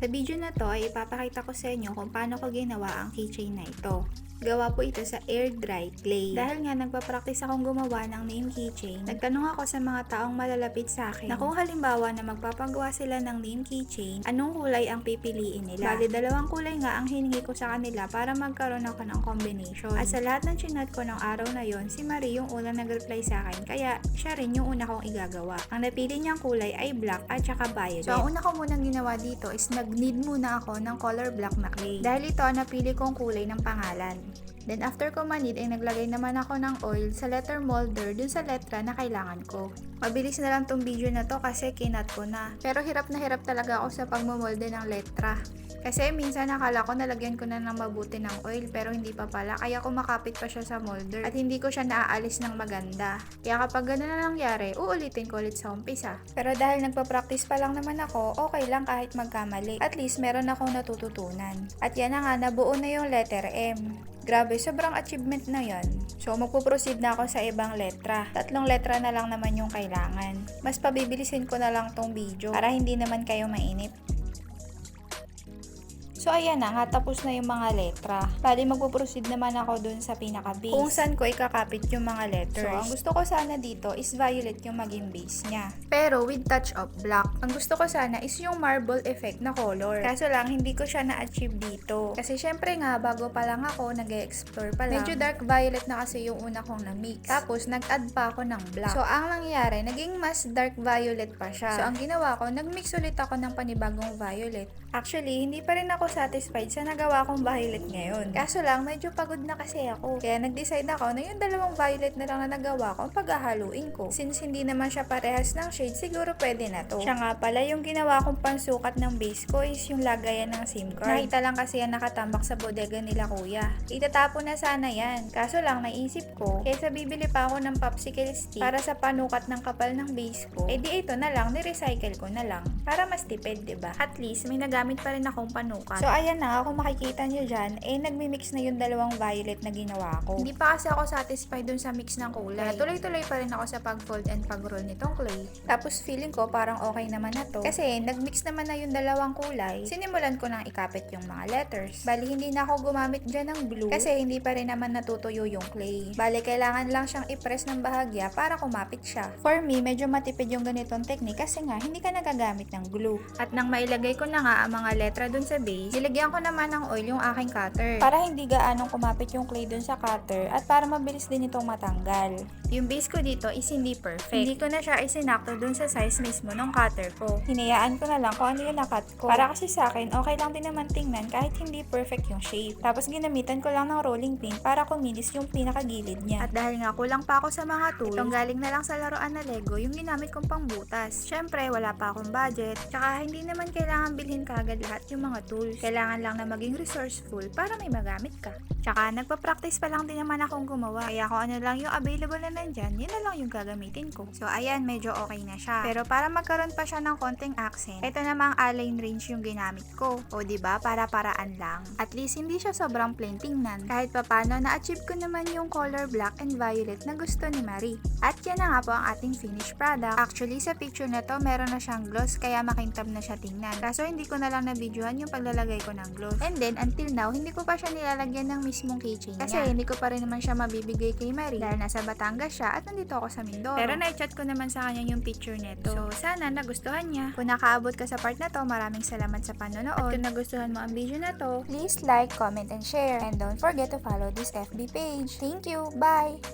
Sa video na to ay ipapakita ko sa inyo kung paano ko ginawa ang keychain na ito. Gawa po ito sa air dry clay. Dahil nga nagpa-practice akong gumawa ng name keychain, nagtanong ako sa mga taong malalapit sa akin na kung halimbawa na magpapagawa sila ng name keychain, anong kulay ang pipiliin nila. Bali, dalawang kulay nga ang hiningi ko sa kanila para magkaroon ako ng combination. At sa lahat ng chinat ko ng araw na yon, si Marie yung unang nag-reply sa akin, kaya siya rin yung una kong igagawa. Ang napili niyang kulay ay black at saka violet. So, ang una ko munang ginawa dito is nag-need muna ako ng color black na clay. Dahil ito, napili kong kulay ng pangalan. Then after ko manid ay naglagay naman ako ng oil sa letter molder dun sa letra na kailangan ko. Mabilis na lang tong video na to kasi kinat ko na. Pero hirap na hirap talaga ako sa pagmamolde ng letra. Kasi minsan nakala ko nalagyan ko na ng mabuti ng oil pero hindi pa pala kaya kumakapit pa siya sa molder at hindi ko siya naaalis ng maganda. Kaya kapag gano'n na nangyari, uulitin ko ulit sa umpisa. Pero dahil nagpa-practice pa lang naman ako, okay lang kahit magkamali. At least meron akong natututunan. At yan na nga, nabuo na yung letter M. Grabe, sobrang achievement na yon. So, magpuproceed na ako sa ibang letra. Tatlong letra na lang naman yung kailangan. Mas pabibilisin ko na lang tong video para hindi naman kayo mainip. So, ayan na tapos na yung mga letra. Bali, magpo-proceed naman ako dun sa pinaka-base. Kung saan ko ikakapit yung mga letters. So, ang gusto ko sana dito is violet yung maging base niya. Pero with touch of black. Ang gusto ko sana is yung marble effect na color. Kaso lang, hindi ko siya na-achieve dito. Kasi syempre nga, bago pa lang ako, nag explore pa lang. Medyo dark violet na kasi yung una kong na-mix. Tapos, nag-add pa ako ng black. So, ang nangyari, naging mas dark violet pa siya. So, ang ginawa ko, nag-mix ulit ako ng panibagong violet. Actually, hindi pa rin ako satisfied sa nagawa kong violet ngayon. Kaso lang, medyo pagod na kasi ako. Kaya nag-decide ako na yung dalawang violet na lang na nagawa ko, paghahaluin ko. Since hindi naman siya parehas ng shade, siguro pwede na to. Siya nga pala, yung ginawa kong pansukat ng base ko is yung lagayan ng SIM card. Nakita lang kasi yan nakatambak sa bodega nila kuya. Itatapon na sana yan. Kaso lang, naisip ko, kaysa bibili pa ako ng popsicle stick para sa panukat ng kapal ng base ko, eh di ito na lang, ni-recycle ko na lang. Para mas tipid, ba? At least, may nagamit pa rin akong panukat. So, ayan na, kung makikita nyo dyan, eh, nagmi-mix na yung dalawang violet na ginawa ko. Hindi pa kasi ako satisfied dun sa mix ng kulay. Kaya tuloy-tuloy pa rin ako sa pag-fold and pag-roll nitong clay. Tapos, feeling ko parang okay naman na to. Kasi, nag-mix naman na yung dalawang kulay. Sinimulan ko nang ikapit yung mga letters. Bali, hindi na ako gumamit dyan ng glue. Kasi, hindi pa rin naman natutuyo yung clay. Bali, kailangan lang siyang i-press ng bahagya para kumapit siya. For me, medyo matipid yung ganitong technique kasi nga, hindi ka nagagamit ng glue. At nang mailagay ko na nga ang mga letra dun sa base, nilagyan ko naman ng oil yung aking cutter. Para hindi gaanong kumapit yung clay dun sa cutter at para mabilis din itong matanggal. Yung base ko dito is hindi perfect. Hindi ko na siya isinakto dun sa size mismo ng cutter ko. Hinayaan ko na lang kung ano yung nakat ko. Para kasi sa akin, okay lang din naman tingnan kahit hindi perfect yung shape. Tapos ginamitan ko lang ng rolling pin para kuminis yung pinakagilid niya. At dahil nga kulang pa ako sa mga tools, itong galing na lang sa laruan na Lego yung ginamit kong pangbutas. Syempre, wala pa akong budget. Tsaka hindi naman kailangan bilhin kagad lahat yung mga tools. Kailangan lang na maging resourceful para may magamit ka. Tsaka nagpa-practice pa lang din naman akong gumawa. Kaya kung ano lang yung available na nandyan, yun na lang yung gagamitin ko. So ayan, medyo okay na siya. Pero para magkaroon pa siya ng konting accent, ito namang align range yung ginamit ko. O ba diba, para-paraan lang. At least hindi siya sobrang plain tingnan. Kahit papano, na-achieve ko naman yung color black and violet na gusto ni Marie. At yan na nga po ang ating finished product. Actually, sa picture na to, meron na siyang gloss kaya makintab na siya tingnan. Kaso hindi ko na lang na-videohan yung paglalagay ko ng gloss. And then, until now, hindi ko pa siya nilalagyan ng mismong keychain Kasi niya. hindi ko pa rin naman siya mabibigay kay Marie dahil nasa Batangas siya at nandito ako sa Mindoro. Pero na-chat ko naman sa kanya yung picture nito. So, sana nagustuhan niya. Kung nakaabot ka sa part na to, maraming salamat sa panonood. At kung nagustuhan mo ang video na to, please like, comment, and share. And don't forget to follow this FB page. Thank you! Bye!